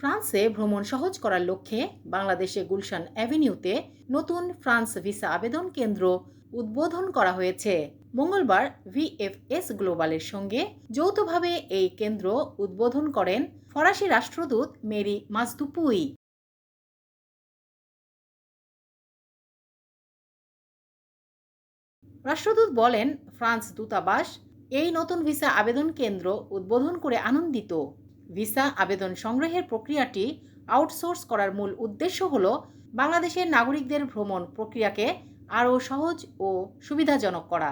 ফ্রান্সে ভ্রমণ সহজ করার লক্ষ্যে বাংলাদেশে গুলশান অ্যাভিনিউতে নতুন ফ্রান্স ভিসা আবেদন কেন্দ্র উদ্বোধন করা হয়েছে। মঙ্গলবার ভিএফএস গ্লোবালের সঙ্গে যৌথভাবে এই কেন্দ্র উদ্বোধন করেন ফরাসি রাষ্ট্রদূত মেরি মাসদুপুই। রাষ্ট্রদূত বলেন, ফ্রান্স দূতাবাস এই নতুন ভিসা আবেদন কেন্দ্র উদ্বোধন করে আনন্দিত। ভিসা আবেদন সংগ্রহের প্রক্রিয়াটি আউটসোর্স করার মূল উদ্দেশ্য হল বাংলাদেশের নাগরিকদের ভ্রমণ প্রক্রিয়াকে আরও সহজ ও সুবিধাজনক করা।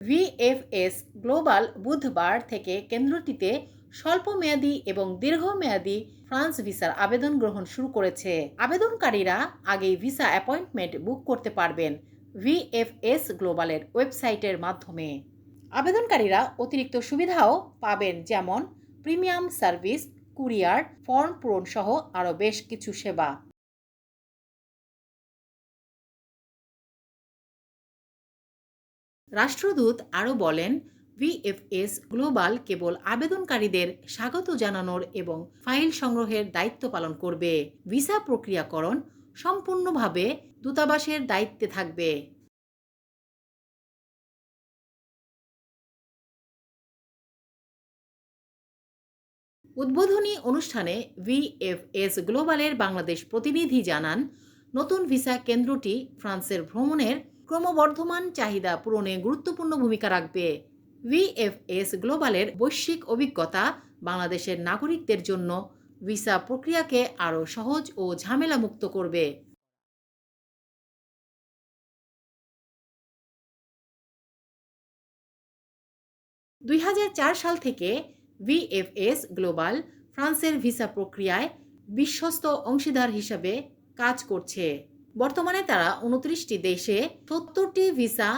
ভিএফএস গ্লোবাল বুধবার থেকে কেন্দ্রটিতে স্বল্পমেয়াদী এবং দীর্ঘমেয়াদী ফ্রান্স ভিসার আবেদন গ্রহণ শুরু করেছে। আবেদনকারীরা আগেই ভিসা অ্যাপয়েন্টমেন্ট বুক করতে পারবেন। ভিএফএস গ্লোবালের ওয়েবসাইটের মাধ্যমে। আবেদনকারীরা অতিরিক্ত সুবিধাও পাবেন, যেমন প্রিমিয়াম সার্ভিস, কুরিয়ার, ফর্ম পূরণ সহ আরও বেশ কিছু সেবা। রাষ্ট্রদূত আরও বলেন ভিএফএস গ্লোবাল কেবল আবেদনকারীদের স্বাগত জানানোর এবং ফাইল সংগ্রহের দায়িত্ব পালন করবে। ভিসা প্রক্রিয়াকরণ সম্পূর্ণভাবে দূতাবাসের দায়িত্বে থাকবে। উদ্বোধনী অনুষ্ঠানে ভিএফএস গ্লোবালের বাংলাদেশ প্রতিনিধি জানান, নতুন ভিসা কেন্দ্রটি ফ্রান্সের ভ্রমণের ক্রমবর্ধমান চাহিদা পূরণে গুরুত্বপূর্ণ ভূমিকা রাখবে। ভিএফএস গ্লোবালের বৈশ্বিক অভিজ্ঞতা বাংলাদেশের নাগরিকদের জন্য ভিসা প্রক্রিয়াকে আরও সহজ ও ঝামেলামুক্ত করবে। দুই হাজার চার সাল থেকে ভিএফএস গ্লোবাল ফ্রান্সের ভিসা প্রক্রিয়ায় বিশ্বস্ত অংশীদার হিসাবে কাজ করছে। বর্তমানে তারা উনত্রিশটি দেশে সত্তরটি ভিসা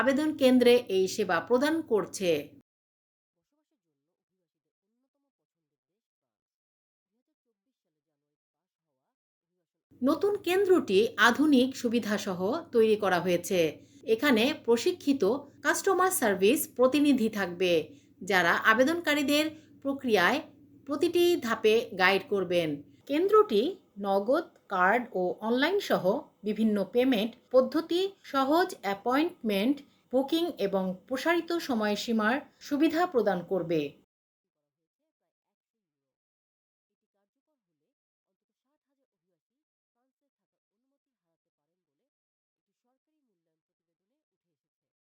আবেদন কেন্দ্রে এই সেবা প্রদান করছে। নতুন কেন্দ্রটি আধুনিক সুবিধাসহ তৈরি করা হয়েছে। এখানে প্রশিক্ষিত কাস্টমার সার্ভিস প্রতিনিধি থাকবে, যারা আবেদনকারীদের প্রক্রিয়ায় প্রতিটি ধাপে গাইড করবেন। কেন্দ্রটি নগদ কার্ড ও অনলাইন সহ বিভিন্ন পেমেন্ট পদ্ধতি, সহজ অ্যাপয়েন্টমেন্ট বুকিং এবং প্রসারিত সময়সীমার সুবিধা প্রদান করবে।